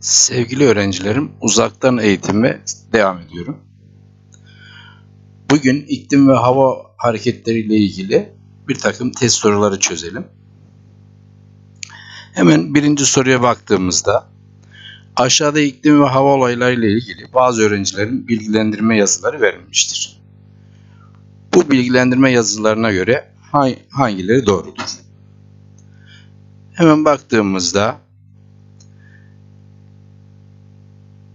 Sevgili öğrencilerim, uzaktan eğitime devam ediyorum. Bugün iklim ve hava hareketleriyle ilgili bir takım test soruları çözelim. Hemen birinci soruya baktığımızda aşağıda iklim ve hava olaylarıyla ilgili bazı öğrencilerin bilgilendirme yazıları verilmiştir. Bu bilgilendirme yazılarına göre ha- hangileri doğrudur? Hemen baktığımızda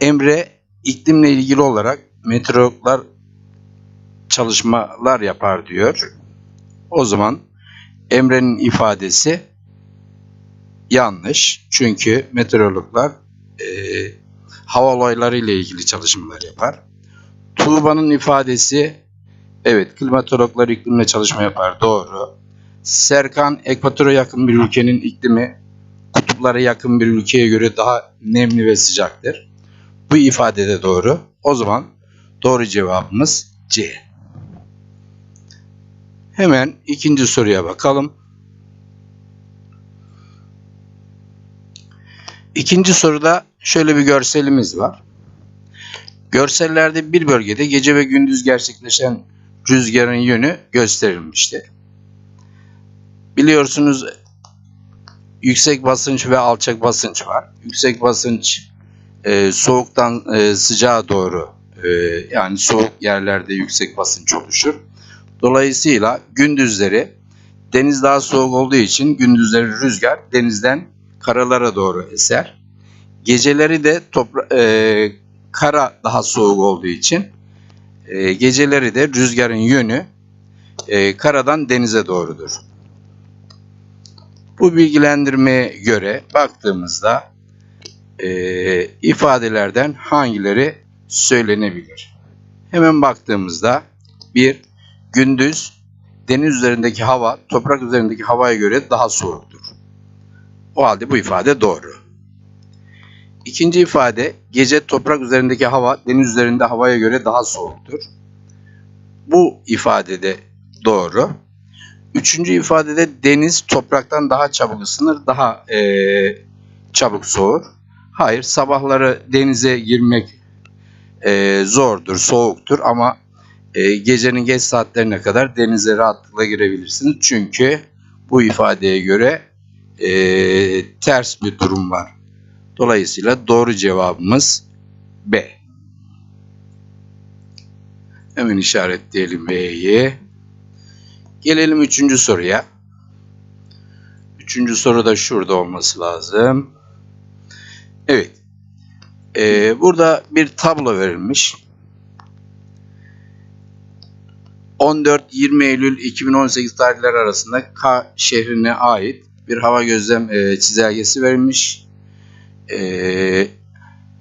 Emre iklimle ilgili olarak meteorologlar çalışmalar yapar diyor. O zaman Emre'nin ifadesi yanlış. Çünkü meteorologlar e, hava olayları ile ilgili çalışmalar yapar. Tuğba'nın ifadesi evet klimatologlar iklimle çalışma yapar. Doğru. Serkan ekvatora yakın bir ülkenin iklimi kutuplara yakın bir ülkeye göre daha nemli ve sıcaktır. Bu ifade de doğru. O zaman doğru cevabımız C. Hemen ikinci soruya bakalım. İkinci soruda şöyle bir görselimiz var. Görsellerde bir bölgede gece ve gündüz gerçekleşen rüzgarın yönü gösterilmiştir. Biliyorsunuz yüksek basınç ve alçak basınç var. Yüksek basınç e, soğuktan e, sıcağa doğru e, yani soğuk yerlerde yüksek basınç oluşur. Dolayısıyla gündüzleri deniz daha soğuk olduğu için gündüzleri rüzgar denizden karalara doğru eser. Geceleri de topra- e, kara daha soğuk olduğu için e, geceleri de rüzgarın yönü e, karadan denize doğrudur. Bu bilgilendirmeye göre baktığımızda e, ifadelerden hangileri söylenebilir? Hemen baktığımızda bir gündüz deniz üzerindeki hava toprak üzerindeki havaya göre daha soğuktur. O halde bu ifade doğru. İkinci ifade gece toprak üzerindeki hava deniz üzerinde havaya göre daha soğuktur. Bu ifade de doğru. Üçüncü ifadede deniz topraktan daha çabuk ısınır, daha eee, çabuk soğur. Hayır, sabahları denize girmek eee, zordur, soğuktur ama eee, gecenin geç saatlerine kadar denize rahatlıkla girebilirsiniz. Çünkü bu ifadeye göre eee, ters bir durum var. Dolayısıyla doğru cevabımız B. Hemen işaretleyelim B'yi. Gelelim üçüncü soruya. Üçüncü soru da şurada olması lazım. Evet. Ee, burada bir tablo verilmiş. 14-20 Eylül 2018 tarihleri arasında K şehrine ait bir hava gözlem e, çizelgesi verilmiş. Ee,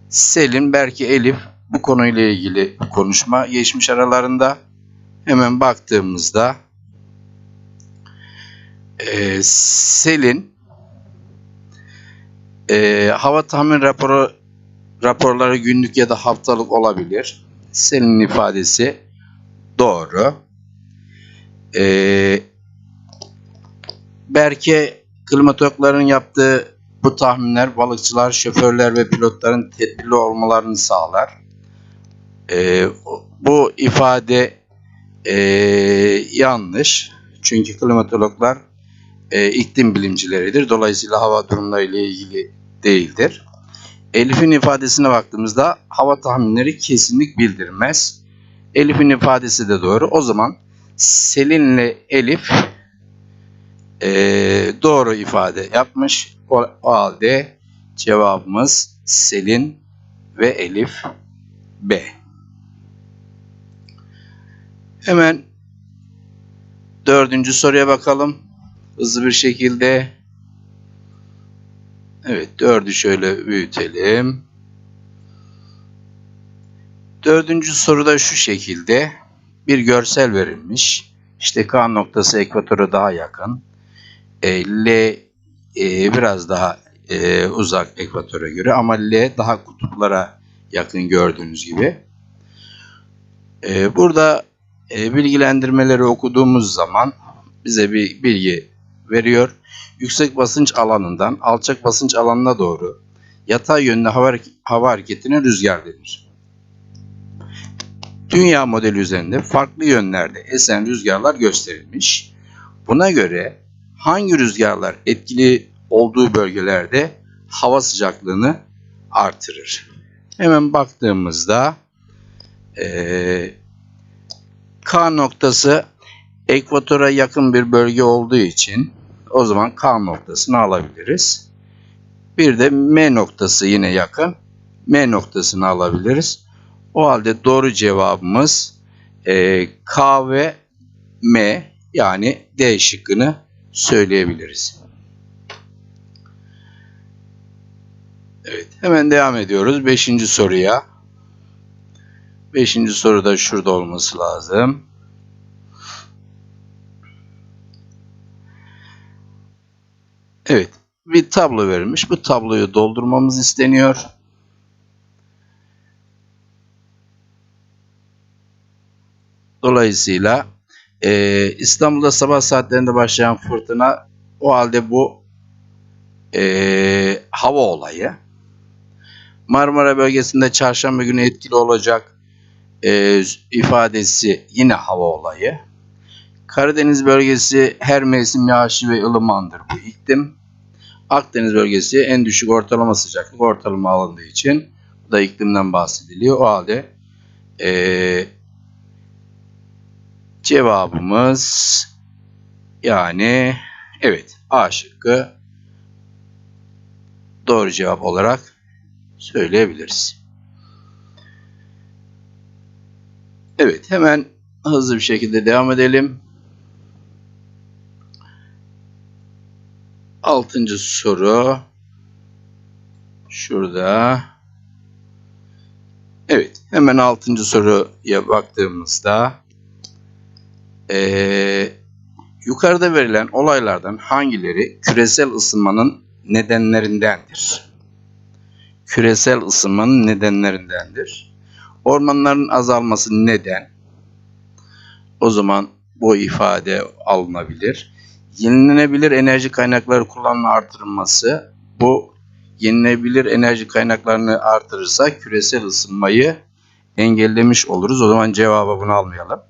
Selin, Berke, Elif bu konuyla ilgili konuşma geçmiş aralarında. Hemen baktığımızda e, Selin e, hava tahmin raporu raporları günlük ya da haftalık olabilir. Selin'in ifadesi doğru. E, Berke klimatologların yaptığı bu tahminler balıkçılar, şoförler ve pilotların tedbirli olmalarını sağlar. E, bu ifade e, yanlış. Çünkü klimatologlar e, iklim bilimcileridir. Dolayısıyla hava durumlarıyla ilgili değildir. Elif'in ifadesine baktığımızda hava tahminleri kesinlik bildirmez. Elif'in ifadesi de doğru. O zaman Selin'le Elif e, doğru ifade yapmış. O, o halde cevabımız Selin ve Elif B. Hemen dördüncü soruya bakalım. Hızlı bir şekilde. Evet dördü şöyle büyütelim. Dördüncü soruda şu şekilde bir görsel verilmiş. İşte K noktası ekvatora daha yakın. E, L e, biraz daha e, uzak ekvatora göre ama L daha kutuplara yakın gördüğünüz gibi. E, burada e, bilgilendirmeleri okuduğumuz zaman bize bir bilgi veriyor. Yüksek basınç alanından alçak basınç alanına doğru yatay yönlü hava, hava hareketine rüzgar denir. Dünya modeli üzerinde farklı yönlerde esen rüzgarlar gösterilmiş. Buna göre hangi rüzgarlar etkili olduğu bölgelerde hava sıcaklığını artırır? Hemen baktığımızda eee K noktası ekvatora yakın bir bölge olduğu için o zaman K noktasını alabiliriz. Bir de M noktası yine yakın. M noktasını alabiliriz. O halde doğru cevabımız e, K ve M yani D şıkkını söyleyebiliriz. Evet hemen devam ediyoruz. Beşinci soruya. Beşinci soruda şurada olması lazım. Evet. Bir tablo verilmiş. Bu tabloyu doldurmamız isteniyor. Dolayısıyla e, İstanbul'da sabah saatlerinde başlayan fırtına o halde bu e, hava olayı. Marmara bölgesinde çarşamba günü etkili olacak e, ifadesi yine hava olayı. Karadeniz bölgesi her mevsim yağışlı ve ılımandır bu iklim. Akdeniz bölgesi en düşük ortalama sıcaklık ortalama alındığı için bu da iklimden bahsediliyor. O halde e, cevabımız yani evet A şıkkı doğru cevap olarak söyleyebiliriz. Evet hemen hızlı bir şekilde devam edelim. Altıncı soru. Şurada. Evet hemen altıncı soruya baktığımızda ee, yukarıda verilen olaylardan hangileri küresel ısınmanın nedenlerindendir? Küresel ısınmanın nedenlerindendir. Ormanların azalması neden? O zaman bu ifade alınabilir. Yenilenebilir enerji kaynakları kullanımı artırılması. Bu yenilenebilir enerji kaynaklarını artırırsa küresel ısınmayı engellemiş oluruz. O zaman cevabı bunu almayalım.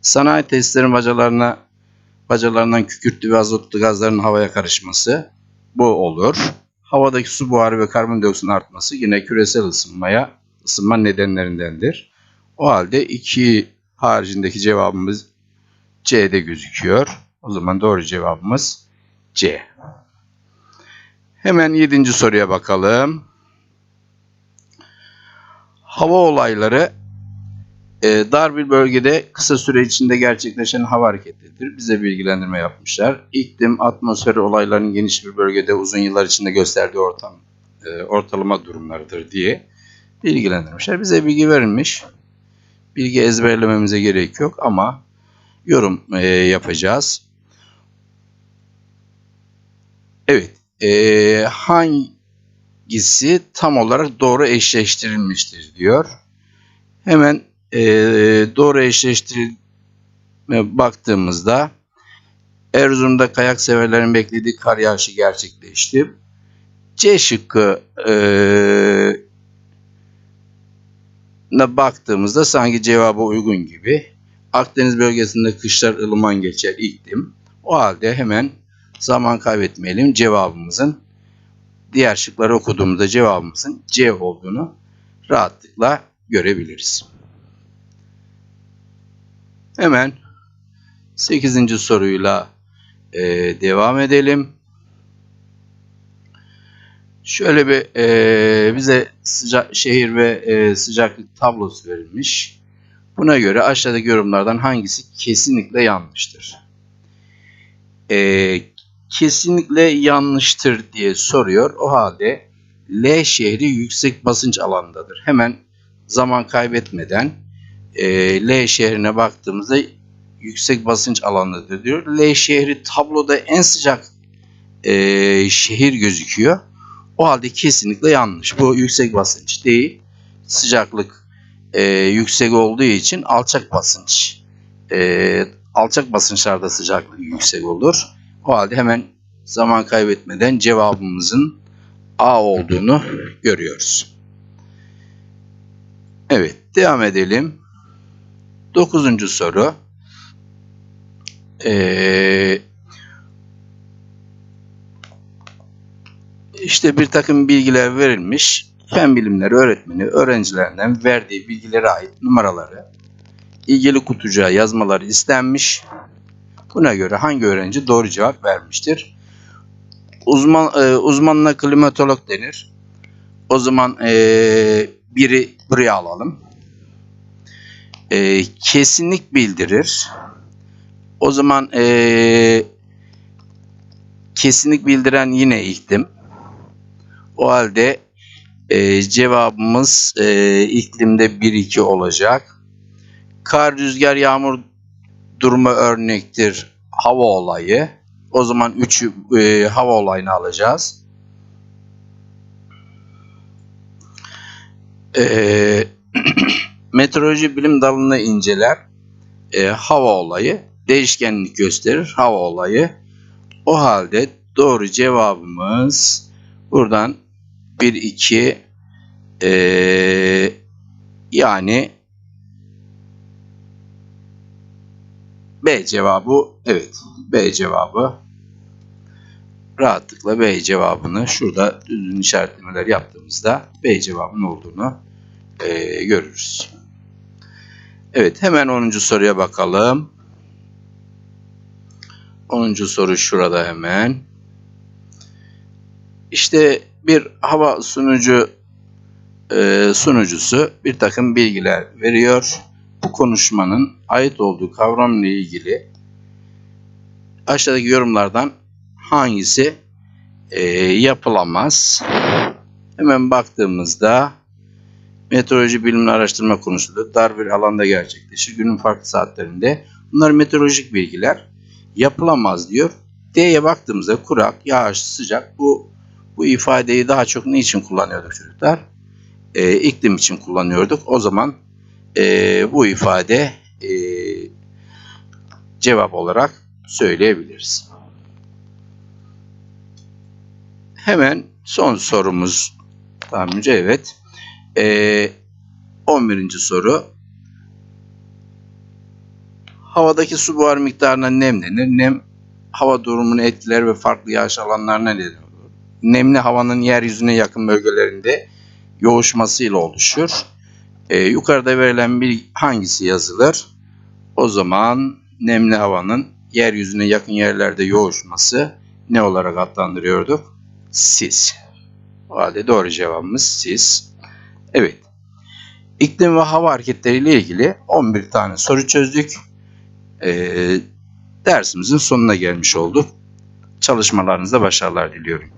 Sanayi tesislerin bacalarına bacalarından kükürtlü ve azotlu gazların havaya karışması bu olur. Havadaki su buharı ve karbondioksit artması yine küresel ısınmaya ısınma nedenlerindendir. O halde iki haricindeki cevabımız C'de gözüküyor. O zaman doğru cevabımız C. Hemen yedinci soruya bakalım. Hava olayları e, dar bir bölgede kısa süre içinde gerçekleşen hava hareketleridir. Bize bilgilendirme yapmışlar. İklim, atmosfer olaylarının geniş bir bölgede uzun yıllar içinde gösterdiği ortam, e, ortalama durumlarıdır diye bilgilendirmişler. Bize bilgi verilmiş. Bilgi ezberlememize gerek yok ama yorum e, yapacağız. Evet. E, hangisi tam olarak doğru eşleştirilmiştir diyor. Hemen e, doğru eşleştirme baktığımızda Erzurum'da kayak severlerin beklediği kar yağışı gerçekleşti. C şıkkı e, baktığımızda sanki cevaba uygun gibi. Akdeniz bölgesinde kışlar ılıman geçer iklim. O halde hemen zaman kaybetmeyelim. Cevabımızın diğer şıkları okuduğumuzda cevabımızın C olduğunu rahatlıkla görebiliriz. Hemen 8. soruyla e, devam edelim. Şöyle bir e, bize sıcak şehir ve e, sıcaklık tablosu verilmiş. Buna göre aşağıdaki yorumlardan hangisi kesinlikle yanlıştır? E, kesinlikle yanlıştır diye soruyor. O halde L şehri yüksek basınç alandadır. Hemen zaman kaybetmeden e, L şehrine baktığımızda yüksek basınç alandadır diyor. L şehri tabloda en sıcak e, şehir gözüküyor. O halde kesinlikle yanlış. Bu yüksek basınç değil. Sıcaklık e, yüksek olduğu için alçak basınç. E, alçak basınçlarda sıcaklık yüksek olur. O halde hemen zaman kaybetmeden cevabımızın A olduğunu görüyoruz. Evet, devam edelim. Dokuzuncu soru. Ee, işte bir takım bilgiler verilmiş. Fen bilimleri öğretmeni öğrencilerinden verdiği bilgilere ait numaraları ilgili kutucuğa yazmaları istenmiş. Buna göre hangi öğrenci doğru cevap vermiştir? Uzman e, uzmanına klimatolog denir. O zaman e, biri buraya alalım. E, kesinlik bildirir. O zaman e, kesinlik bildiren yine iklim. O halde e, cevabımız e, iklimde 1-2 olacak. Kar, rüzgar, yağmur durumu örnektir hava olayı. O zaman 3 e, hava olayını alacağız. E, meteoroloji bilim dalını inceler. E, hava olayı değişkenlik gösterir hava olayı. O halde doğru cevabımız buradan 1 2 e, yani B cevabı evet B cevabı rahatlıkla B cevabını şurada düzgün işaretlemeler yaptığımızda B cevabının olduğunu e, görürüz. Evet hemen 10. soruya bakalım. 10. soru şurada hemen. İşte bir hava sunucu e, sunucusu bir takım bilgiler veriyor. Bu konuşmanın ait olduğu kavramla ilgili aşağıdaki yorumlardan hangisi e, yapılamaz? Hemen baktığımızda meteoroloji bilimini araştırma konusunda dar bir alanda gerçekleşir. Günün farklı saatlerinde. Bunlar meteorolojik bilgiler. Yapılamaz diyor. D'ye baktığımızda kurak, yağış, sıcak bu bu ifadeyi daha çok ne için kullanıyorduk çocuklar? Ee, iklim için kullanıyorduk. O zaman e, bu ifade e, cevap olarak söyleyebiliriz. Hemen son sorumuz tahmince evet. E, 11. soru. Havadaki su buharı miktarına nem denir. Nem hava durumunu etkiler ve farklı yağış alanlarına neden olur. Nemli havanın yeryüzüne yakın bölgelerinde yoğuşmasıyla oluşur. Ee, yukarıda verilen bir hangisi yazılır? O zaman nemli havanın yeryüzüne yakın yerlerde yoğuşması ne olarak adlandırıyorduk? Sis. O halde doğru cevabımız sis. Evet. İklim ve hava hareketleriyle ilgili 11 tane soru çözdük. Ee, dersimizin sonuna gelmiş olduk. Çalışmalarınızda başarılar diliyorum.